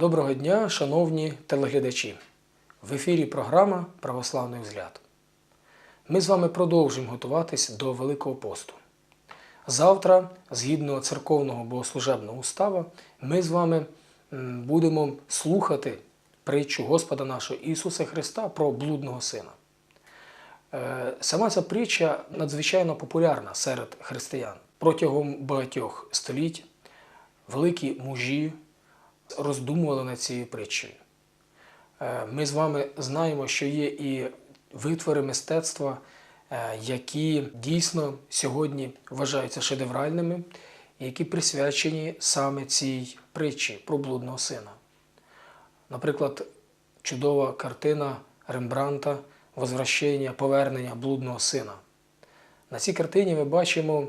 Доброго дня, шановні телеглядачі! В ефірі програма Православний взгляд. Ми з вами продовжуємо готуватись до Великого посту. Завтра, згідно церковного богослужебного устава, ми з вами будемо слухати притчу Господа нашого Ісуса Христа про блудного сина. Е, Сама ця притча надзвичайно популярна серед християн. Протягом багатьох століть великі мужі роздумували над цією притчею. Е, Ми з вами знаємо, що є і витвори мистецтва, е, які дійсно сьогодні вважаються шедевральними, які присвячені саме цій притчі про блудного сина. Наприклад, чудова картина Рембранта Возвращення, повернення блудного сина. На цій картині ми бачимо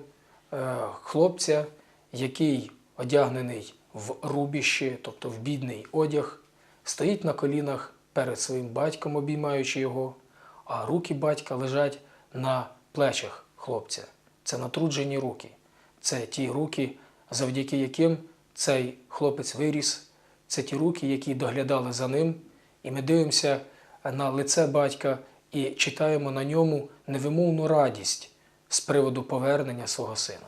е, хлопця, який одягнений в рубіще, тобто в бідний одяг, стоїть на колінах перед своїм батьком, обіймаючи його, а руки батька лежать на плечах хлопця. Це натруджені руки. Це ті руки, завдяки яким цей хлопець виріс, це ті руки, які доглядали за ним. І ми дивимося на лице батька і читаємо на ньому невимовну радість з приводу повернення свого сина.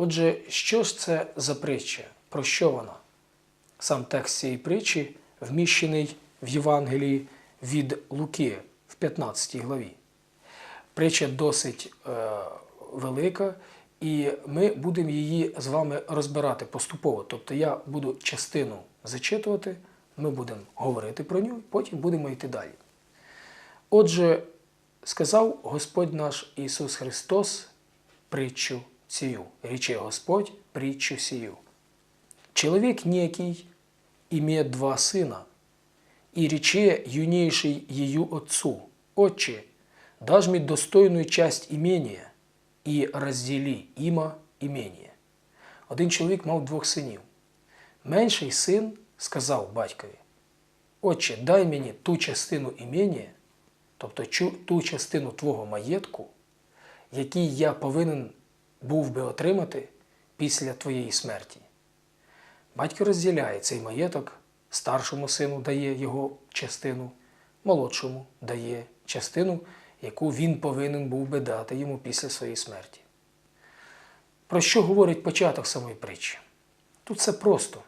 Отже, що ж це за притча? Про що вона? Сам текст цієї притчі вміщений в Євангелії від Луки в 15 главі. Притча досить е, велика, і ми будемо її з вами розбирати поступово. Тобто я буду частину зачитувати, ми будемо говорити про нього, потім будемо йти далі. Отже, сказав Господь наш Ісус Христос притчу сію. Рече Господь притчу сію. Человек некий имеет два сына, и рече юнейший ее отцу, «Отче, дашь мне достойную часть имения, і розділі іма імення». Один чоловік мав двох синів. Менший син сказав батькові, Отче, дай мені ту частину імення, тобто ту частину твого маєтку, який я повинен був би отримати після твоєї смерті. Батько розділяє цей маєток, старшому сину дає його частину, молодшому дає частину, яку він повинен був би дати йому після своєї смерті. Про що говорить початок самої притчі? Тут все просто.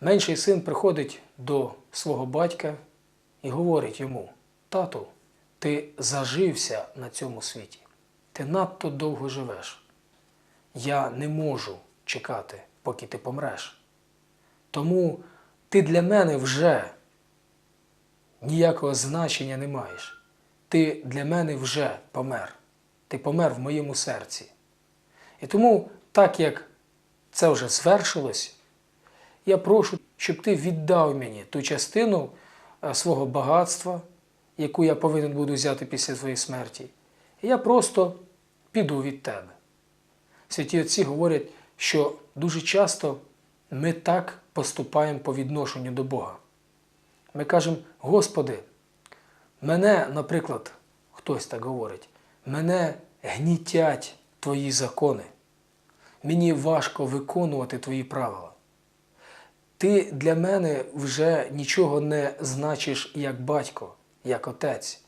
Менший син приходить до свого батька і говорить йому: Тату, ти зажився на цьому світі, ти надто довго живеш. Я не можу чекати, поки ти помреш. Тому ти для мене вже ніякого значення не маєш. Ти для мене вже помер. Ти помер в моєму серці. І тому, так як це вже звершилось, я прошу, щоб ти віддав мені ту частину е, свого багатства, яку я повинен буду взяти після твоєї смерті. І я просто піду від тебе. Святі отці говорять, що дуже часто ми так поступаємо по відношенню до Бога. Ми кажемо, Господи, мене, наприклад, хтось так говорить, мене гнітять Твої закони. Мені важко виконувати Твої правила. Ти для мене вже нічого не значиш як батько, як отець,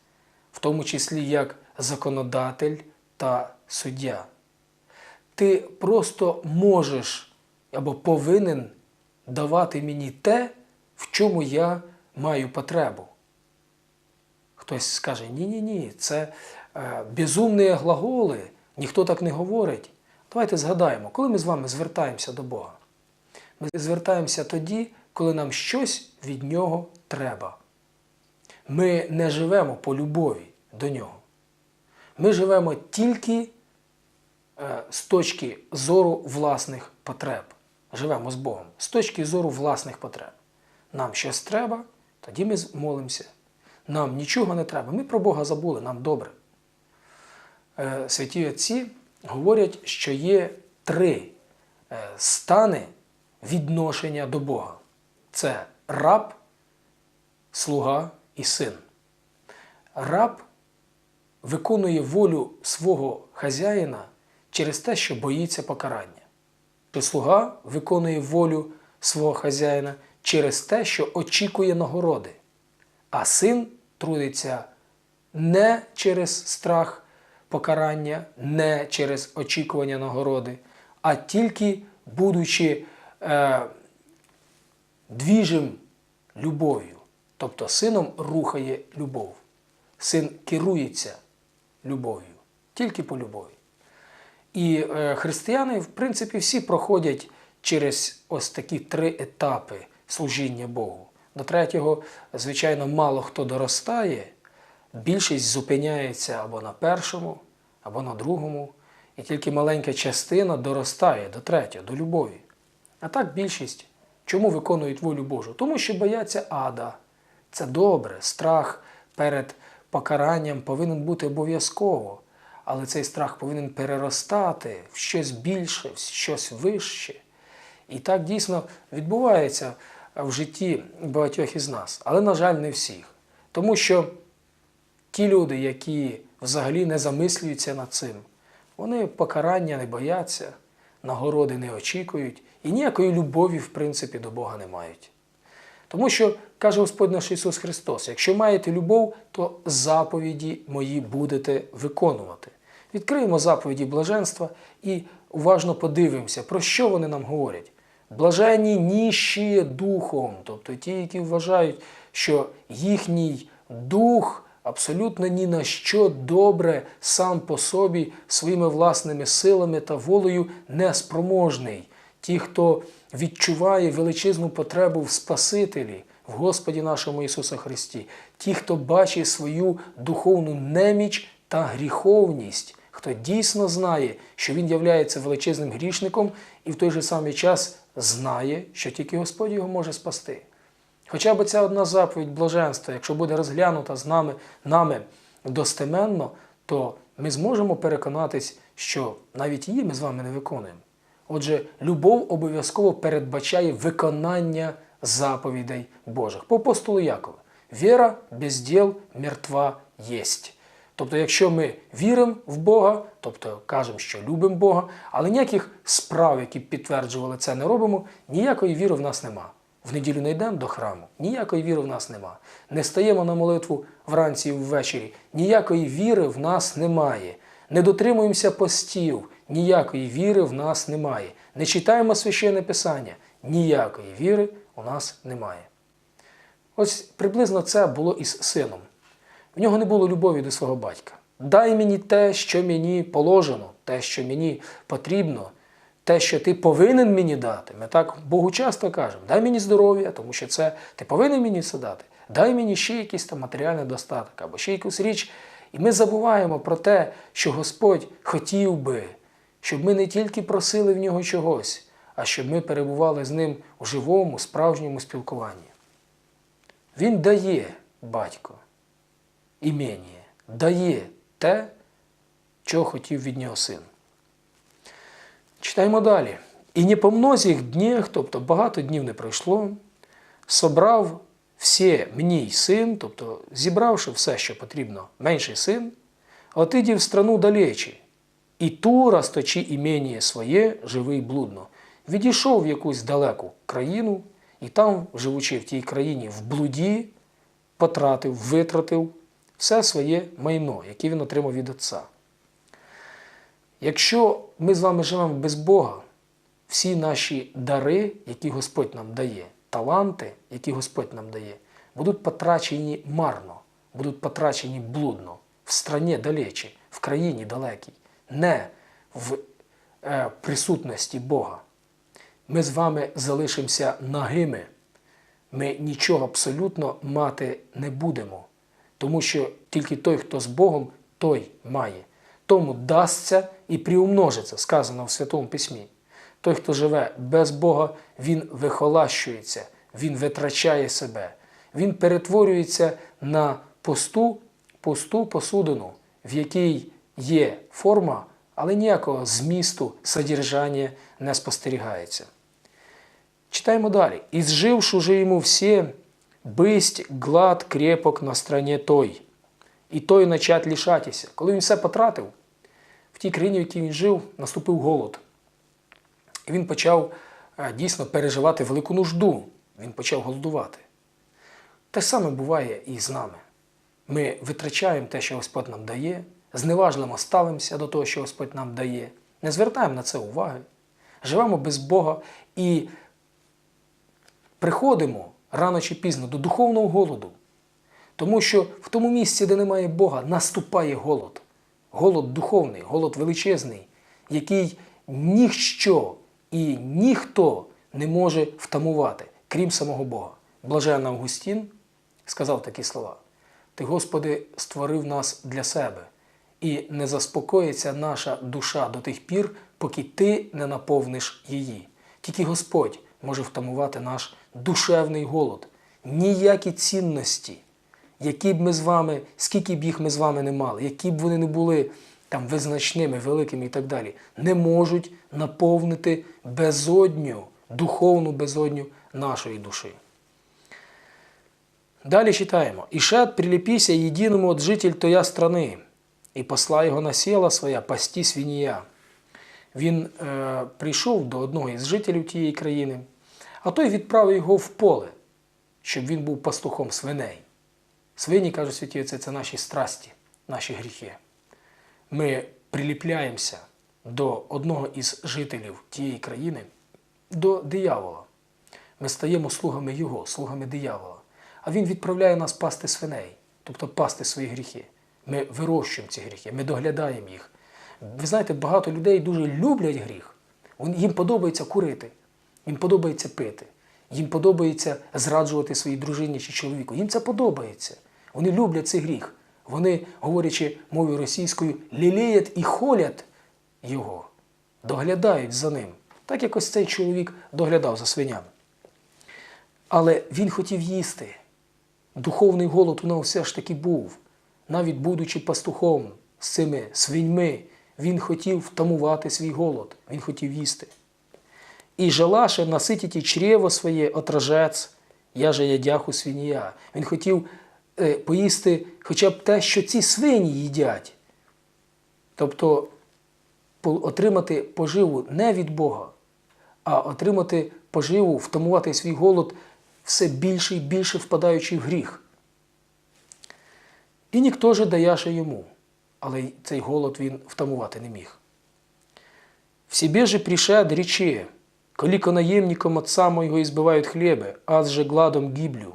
в тому числі як законодатель та суддя. Ти просто можеш або повинен давати мені те, в чому я маю потребу. Хтось скаже, ні-ні ні, це е, безумні глаголи, ніхто так не говорить. Давайте згадаємо, коли ми з вами звертаємося до Бога. Ми звертаємося тоді, коли нам щось від Нього треба. Ми не живемо по любові до Нього. Ми живемо тільки е, з точки зору власних потреб. Живемо з Богом, з точки зору власних потреб. Нам щось треба, тоді ми молимося. Нам нічого не треба. Ми про Бога забули, нам добре. Е, Святі отці говорять, що є три е, стани відношення до Бога: це раб, слуга і син. Раб виконує волю свого хазяїна через те, що боїться покарання. Слуга виконує волю свого хазяїна через те, що очікує нагороди. А син трудиться не через страх покарання, не через очікування нагороди, а тільки будучи е, двіжим любов'ю. Тобто сином рухає любов. Син керується любов'ю, тільки по любові. І е, християни, в принципі, всі проходять через ось такі три етапи служіння Богу. До третього, звичайно, мало хто доростає, більшість зупиняється або на першому, або на другому, і тільки маленька частина доростає до третього, до любові. А так більшість чому виконують волю Божу? Тому що бояться ада. Це добре, страх перед покаранням повинен бути обов'язково, але цей страх повинен переростати в щось більше, в щось вище. І так дійсно відбувається в житті багатьох із нас, але, на жаль, не всіх. Тому що ті люди, які взагалі не замислюються над цим, вони покарання не бояться, нагороди не очікують і ніякої любові, в принципі, до Бога не мають. Тому що каже Господь наш Ісус Христос: якщо маєте любов, то заповіді мої будете виконувати. Відкриємо заповіді блаженства і уважно подивимося, про що вони нам говорять. Блаженні ніщі духом, тобто ті, які вважають, що їхній дух абсолютно ні на що добре сам по собі своїми власними силами та волею неспроможний. Ті, хто відчуває величезну потребу в Спасителі, в Господі нашому Ісуса Христі, ті, хто бачить свою духовну неміч та гріховність, хто дійсно знає, що він являється величезним грішником і в той же самий час знає, що тільки Господь його може спасти. Хоча б ця одна заповідь блаженства, якщо буде розглянута з нами, нами достеменно, то ми зможемо переконатись, що навіть її ми з вами не виконуємо. Отже, любов обов'язково передбачає виконання заповідей Божих. По апостолу Якова. Віра без діл мертва єсть. Тобто, якщо ми віримо в Бога, тобто кажемо, що любимо Бога, але ніяких справ, які б підтверджували це, не робимо, ніякої віри в нас нема. В неділю не йдемо до храму, ніякої віри в нас нема. Не стаємо на молитву вранці і ввечері, ніякої віри в нас немає. Не дотримуємося постів, ніякої віри в нас немає. Не читаємо священне писання, ніякої віри у нас немає. Ось приблизно це було із сином. В нього не було любові до свого батька. Дай мені те, що мені положено, те, що мені потрібно, те, що ти повинен мені дати. Ми так Богу часто кажемо, дай мені здоров'я, тому що це ти повинен мені це дати. Дай мені ще якийсь там матеріальний достаток або ще якусь річ. І ми забуваємо про те, що Господь хотів би, щоб ми не тільки просили в нього чогось, а щоб ми перебували з ним у живому, справжньому спілкуванні. Він дає батько імення, дає те, чого хотів від нього син. Читаємо далі. І не по многих днях, тобто багато днів не пройшло, собрав всі мені й син, тобто зібравши все, що потрібно, менший син, отидів в страну далечі, і ту розточи імення своє, живий блудно, відійшов в якусь далеку країну, і там, живучи в тій країні в блуді, потратив, витратив все своє майно, яке він отримав від Отця. Якщо ми з вами живемо без Бога, всі наші дари, які Господь нам дає, таланти, які Господь нам дає, будуть потрачені марно, будуть потрачені блудно, в страні далечі, в країні далекій, не в е, присутності Бога. Ми з вами залишимося нагими. Ми нічого абсолютно мати не будемо, тому що тільки той, хто з Богом, той має. Тому дасться і приумножиться, сказано в Святому Письмі. Той, хто живе без Бога, він вихолащується, він витрачає себе, він перетворюється на пусту, пусту посудину, в якій є форма, але ніякого змісту, содержання не спостерігається. Читаємо далі. «І зживши же йому всі, бисть глад крепок на страні той, і той начать лишатися. Коли він все потратив, в тій країні, в якій він жив, наступив голод. І він почав е, дійсно переживати велику нужду. Він почав голодувати. Те саме буває і з нами. Ми витрачаємо те, що Господь нам дає, зневажливо ставимося до того, що Господь нам дає, не звертаємо на це уваги, живемо без Бога і приходимо рано чи пізно до духовного голоду. Тому що в тому місці, де немає Бога, наступає голод. Голод духовний, голод величезний, який ніщо і ніхто не може втамувати, крім самого Бога. Блаженний Августін сказав такі слова: Ти, Господи, створив нас для себе, і не заспокоїться наша душа до тих пір, поки ти не наповниш її. Тільки Господь може втамувати наш душевний голод, ніякі цінності які б ми з вами, скільки б їх ми з вами не мали, які б вони не були там визначними, великими і так далі, не можуть наповнити безодню, духовну безодню нашої душі. Далі читаємо. «Ишат прилепися единому от житель тоя страни, і посла його на села своя пасти свинія. Він е, прийшов до одного із жителів тієї країни, а той відправив його в поле, щоб він був пастухом свиней. Свині, кажуть святі отці, це наші страсті, наші гріхи. Ми приліпляємося до одного із жителів тієї країни, до диявола. Ми стаємо слугами Його, слугами диявола. А Він відправляє нас пасти свиней, тобто пасти свої гріхи. Ми вирощуємо ці гріхи, ми доглядаємо їх. Ви знаєте, багато людей дуже люблять гріх. Їм подобається курити, їм подобається пити, їм подобається зраджувати своїй дружині чи чоловіку. Їм це подобається. Вони люблять цей гріх. Вони, говорячи мовою російською, лілеять і холять його, доглядають за ним. Так як ось цей чоловік доглядав за свинями. Але він хотів їсти. Духовний голод у нього все ж таки був. Навіть будучи пастухом з цими свиньми, він хотів втамувати свій голод, він хотів їсти. І желаше наситити чрево своє отражець, я же ядяху свинія. Він хотів е, поїсти хоча б те, що ці свині їдять. Тобто отримати поживу не від Бога, а отримати поживу, втамувати свій голод все більше і більше впадаючи в гріх. І ніхто же даяше йому, але цей голод він втамувати не міг. В себе же пришед рече, коліко наємником отца моєго избивають хлебе, аз же гладом гиблю.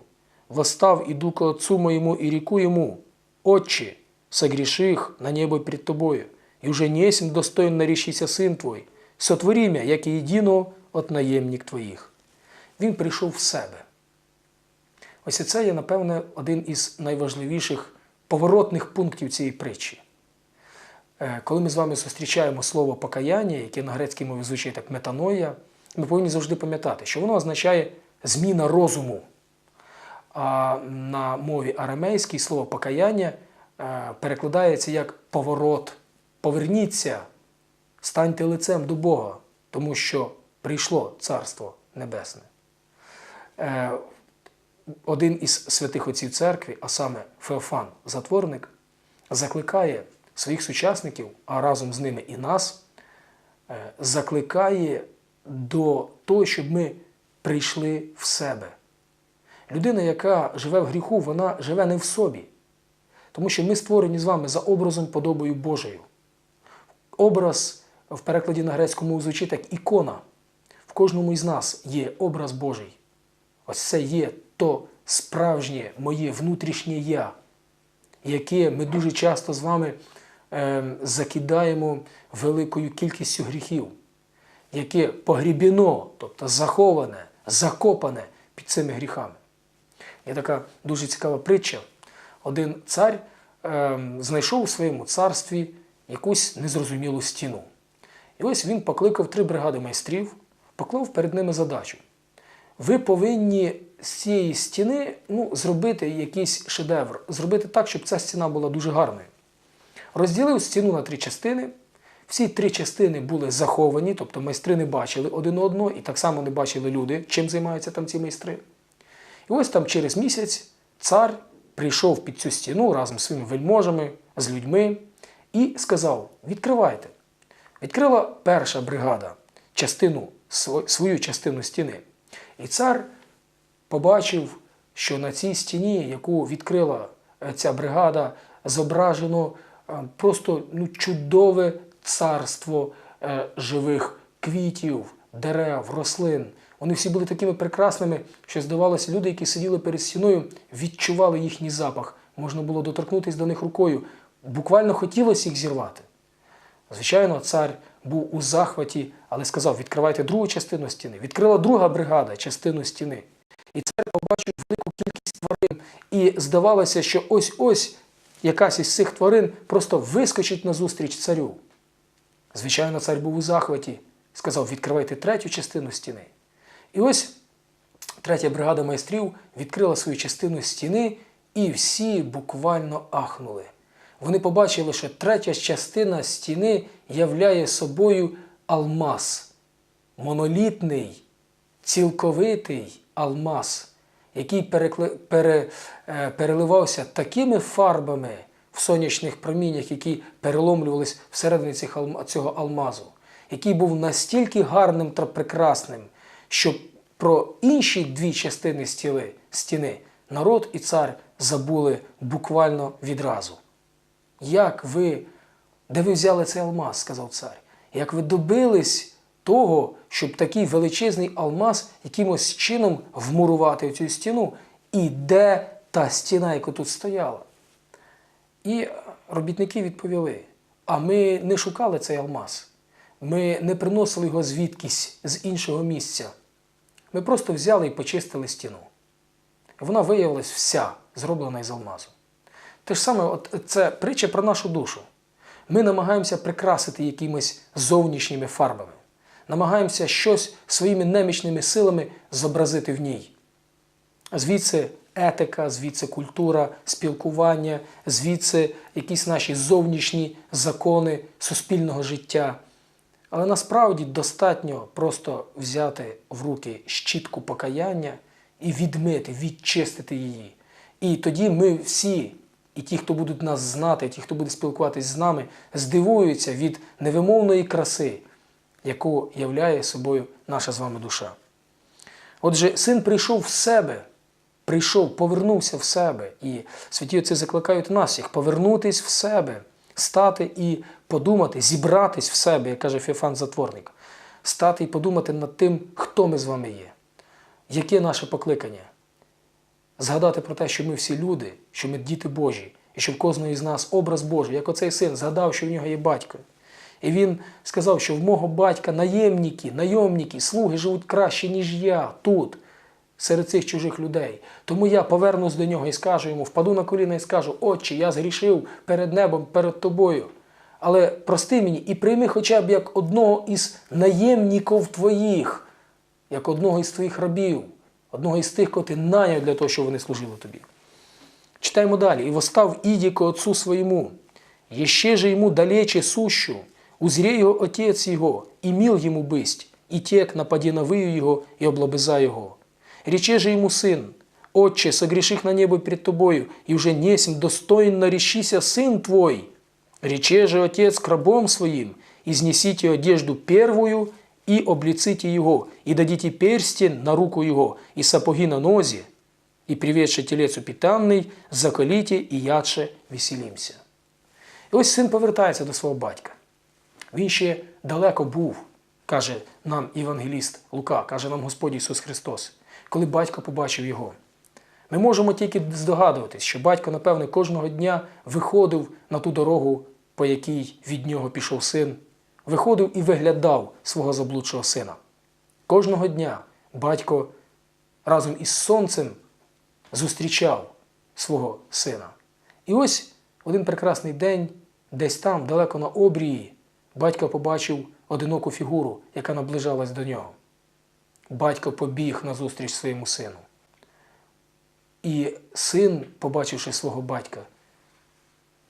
Восстав, иду к отцу моему и реку ему, Отче, согреших на небо пред тобою, и уже не есмь достоин наречися сын твой, сотвори мя, як і єдиного от наємник твоїх. Він прийшов в себе. Ось це є, напевне, один із найважливіших поворотних пунктів цієї притчі. Е, Коли ми з вами зустрічаємо слово покаяння, яке на грецькій мові звучить як метаноя, ми повинні завжди пам'ятати, що воно означає зміна розуму. А на мові арамейській слово покаяння е, перекладається як поворот. Поверніться, станьте лицем до Бога, тому що прийшло Царство Небесне. Один із святих отців церкви, а саме Феофан, затворник, закликає своїх сучасників, а разом з ними і нас, е, закликає до того, щоб ми прийшли в себе. Людина, яка живе в гріху, вона живе не в собі. Тому що ми створені з вами за образом подобою Божою. Образ в перекладі на грецьку мову звучить як ікона. В кожному із нас є образ Божий. Ось це є то справжнє моє внутрішнє я, яке ми дуже часто з вами ем, закидаємо великою кількістю гріхів, яке погрібіно, тобто заховане, закопане під цими гріхами. Є така дуже цікава притча. Один цар ем, знайшов у своєму царстві якусь незрозумілу стіну. І ось він покликав три бригади майстрів, поклав перед ними задачу. Ви повинні з цієї стіни ну, зробити якийсь шедевр, зробити так, щоб ця стіна була дуже гарною. Розділив стіну на три частини. Всі три частини були заховані, тобто майстри не бачили один одного, і так само не бачили люди, чим займаються там ці майстри. І ось там через місяць цар прийшов під цю стіну разом з своїми вельможами, з людьми і сказав: відкривайте. Відкрила перша бригада частину свою частину стіни. І цар побачив, що на цій стіні, яку відкрила е, ця бригада, зображено е, просто ну, чудове царство е, живих квітів, дерев, рослин. Вони всі були такими прекрасними, що здавалося, люди, які сиділи перед стіною, відчували їхній запах. Можна було доторкнутися до них рукою. Буквально хотілося їх зірвати. Звичайно, цар був у захваті, але сказав: відкривайте другу частину стіни. Відкрила друга бригада частину стіни. І цар побачив велику кількість тварин. І здавалося, що ось-ось якась із цих тварин просто вискочить назустріч царю. Звичайно, цар був у захваті. Сказав: відкривайте третю частину стіни. І ось третя бригада майстрів відкрила свою частину стіни, і всі буквально ахнули. Вони побачили, що третя частина стіни являє собою алмаз, монолітний, цілковитий алмаз, який перекли- пере- е, переливався такими фарбами в сонячних проміннях, які переломлювались всередині цих цього алмазу, який був настільки гарним та прекрасним, що про інші дві частини стіли, стіни народ і цар забули буквально відразу. Як ви, де ви взяли цей алмаз, сказав цар, як ви добились того, щоб такий величезний алмаз якимось чином вмурувати в цю стіну, і де та стіна, яка тут стояла? І робітники відповіли: а ми не шукали цей алмаз, ми не приносили його звідкись з іншого місця. Ми просто взяли і почистили стіну. Вона виявилась вся зроблена із алмазу. Те ж саме, от це притча про нашу душу. Ми намагаємося прикрасити якимись зовнішніми фарбами, намагаємося щось своїми немічними силами зобразити в ній. Звідси етика, звідси культура, спілкування, звідси якісь наші зовнішні закони суспільного життя. Але насправді достатньо просто взяти в руки щітку покаяння і відмити, відчистити її. І тоді ми всі, і ті, хто будуть нас знати, і ті, хто буде спілкуватись з нами, здивуються від невимовної краси, яку являє собою наша з вами душа. Отже, син прийшов в себе, прийшов, повернувся в себе. І святі отці закликають нас всіх повернутись в себе, стати і подумати, зібратись в себе, як каже Феофан Затворник, стати і подумати над тим, хто ми з вами є, яке наше покликання. Згадати про те, що ми всі люди, що ми діти Божі, і що в кожного із нас образ Божий, як оцей син згадав, що в нього є батько. І він сказав, що в мого батька наємники, найомники, слуги живуть краще, ніж я тут, серед цих чужих людей. Тому я повернусь до нього і скажу йому, впаду на коліна і скажу: Отче, я згрішив перед небом, перед тобою. Але прости мені і прийми хоча б як одного із наємників твоїх, як одного із твоїх рабів, одного із тих, кого ти наняв для того, щоб вони служили тобі. Читаємо далі. «И восстав Иди к отцу своему, еще же ему далече сущу, узре его отец его, и мил ему бысть, и тек напади на вию его, и облобыза его. Рече же ему сын, Отче, согреших на небо перед тобою, и уже несем достоин наречися сын твой. Рече же отец к рабом своим, изнесите одежду первую, и облиците его, и дадите перстень на руку его, и сапоги на нозе, і приведши тілець упітанний, заколіті і ядше веселімся. І ось син повертається до свого батька. Він ще далеко був, каже нам Євангеліст Лука, каже нам Господь Ісус Христос, коли батько побачив його. Ми можемо тільки здогадуватись, що батько, напевне, кожного дня виходив на ту дорогу, по якій від нього пішов син, виходив і виглядав свого заблудшого сина. Кожного дня батько разом із сонцем зустрічав свого сина. І ось один прекрасний день, десь там, далеко на обрії, батько побачив одиноку фігуру, яка наближалась до нього. Батько побіг назустріч своєму сину. І син, побачивши свого батька,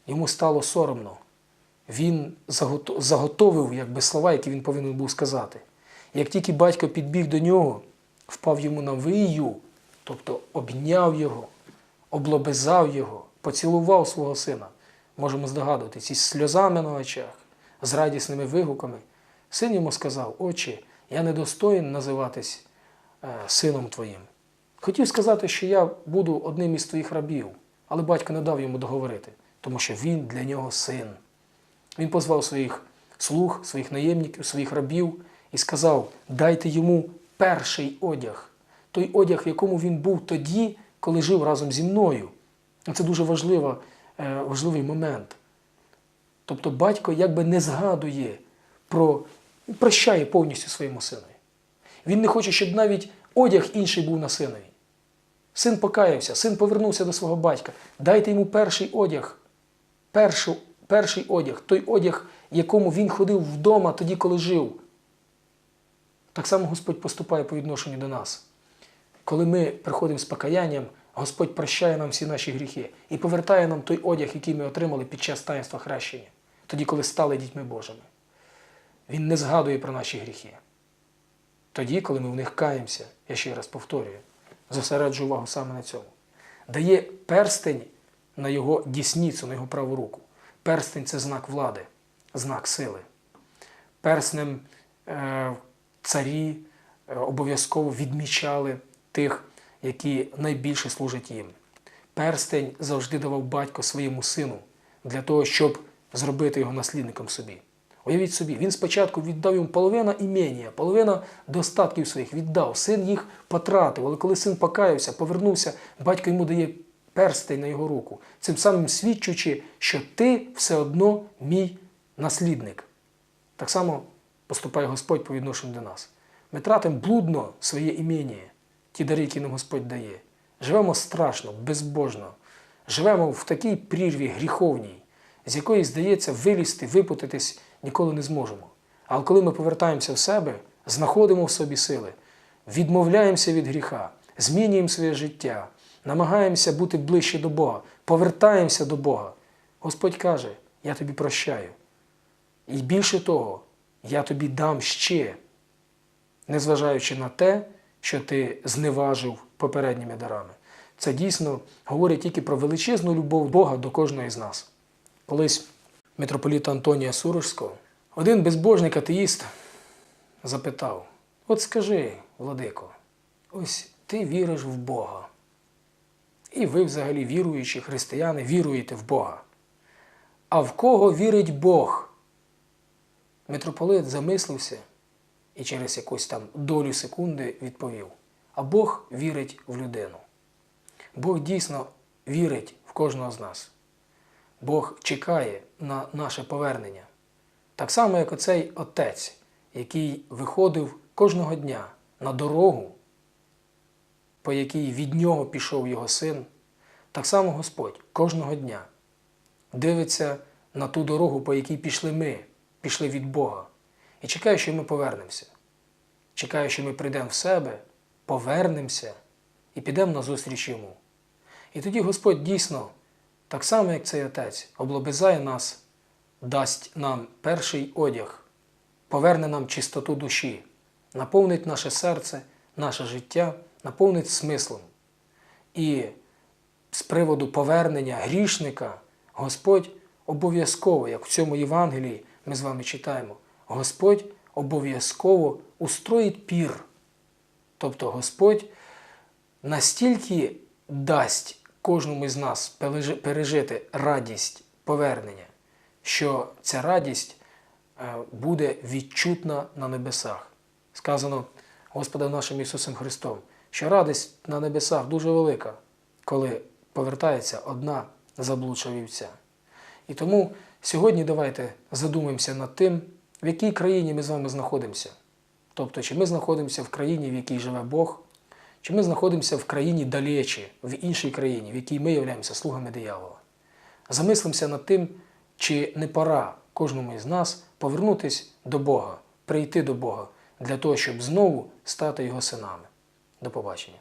йому стало соромно. Він заготовив якби, слова, які він повинен був сказати. Як тільки батько підбіг до нього, впав йому на вию, тобто обняв його, облобизав його, поцілував свого сина. Можемо здогадуватись, із сльозами на очах, з радісними вигуками. Син йому сказав: Отче, я недостоїн називатись е, сином твоїм. Хотів сказати, що я буду одним із твоїх рабів, але батько не дав йому договорити, тому що він для нього син. Він позвав своїх слуг, своїх наємників, своїх рабів і сказав: дайте йому перший одяг, той одяг, в якому він був тоді, коли жив разом зі мною. Це дуже важлива, е, важливий момент. Тобто батько якби не згадує про прощає повністю своєму синові. Він не хоче, щоб навіть одяг інший був на синові. Син покаявся, син повернувся до свого батька. Дайте йому перший одяг, першу, перший одяг, той одяг, якому він ходив вдома тоді, коли жив. Так само Господь поступає по відношенню до нас. Коли ми приходимо з покаянням, Господь прощає нам всі наші гріхи і повертає нам той одяг, який ми отримали під час таїнства хрещення, тоді, коли стали дітьми Божими. Він не згадує про наші гріхи. Тоді, коли ми в них каємося, я ще раз повторюю, зосереджу увагу саме на цьому. Дає перстень на його дісніцю, на його праву руку. Перстень це знак влади, знак сили. Перстнем е, царі е, обов'язково відмічали тих, які найбільше служать їм. Перстень завжди давав батько своєму сину для того, щоб зробити його наслідником собі. Уявіть собі, він спочатку віддав йому половина імення, половина достатків своїх віддав. Син їх потратив, але коли син покаявся, повернувся, батько йому дає перстень на його руку, цим самим свідчучи, що ти все одно мій наслідник. Так само поступає Господь по відношенню до нас. Ми тратимо блудно своє імення, ті дари, які нам Господь дає. Живемо страшно, безбожно, живемо в такій прірві гріховній, з якої, здається, вилізти, випутатись ніколи не зможемо. Але коли ми повертаємося в себе, знаходимо в собі сили, відмовляємося від гріха, змінюємо своє життя, намагаємося бути ближче до Бога, повертаємося до Бога. Господь каже: Я тобі прощаю. І більше того, я тобі дам ще, незважаючи на те, що ти зневажив попередніми дарами. Це дійсно говорить тільки про величезну любов Бога до кожного з нас. Колись митрополіта Антонія Сурожського, один безбожний атеїст запитав: От скажи, Владико, ось ти віриш в Бога. І ви, взагалі, віруючі християни, віруєте в Бога. А в кого вірить Бог? Митрополит замислився і через якусь там долю секунди відповів: А Бог вірить в людину. Бог дійсно вірить в кожного з нас. Бог чекає на наше повернення. Так само, як оцей отець, який виходив кожного дня на дорогу, по якій від нього пішов його син, так само Господь кожного дня дивиться на ту дорогу, по якій пішли ми, пішли від Бога, і чекає, що ми повернемося. Чекає, що ми прийдемо в себе, повернемося і підемо на зустріч йому. І тоді Господь дійсно, так само, як цей отець, облобизає нас, дасть нам перший одяг, поверне нам чистоту душі, наповнить наше серце, наше життя, наповнить смислом. І з приводу повернення грішника Господь обов'язково, як в цьому Євангелії ми з вами читаємо, Господь обов'язково устроїть пір. Тобто Господь настільки дасть кожному з нас пережити радість повернення, що ця радість е, буде відчутна на небесах. Сказано Господом нашим Ісусом Христом, що радість на небесах дуже велика, коли повертається одна заблудша вівця. І тому сьогодні давайте задумаємося над тим, в якій країні ми з вами знаходимося. Тобто, чи ми знаходимося в країні, в якій живе Бог, чи ми знаходимося в країні далечі, в іншій країні, в якій ми являємося слугами диявола. Замислимося над тим, чи не пора кожному із нас повернутися до Бога, прийти до Бога для того, щоб знову стати його синами. До побачення.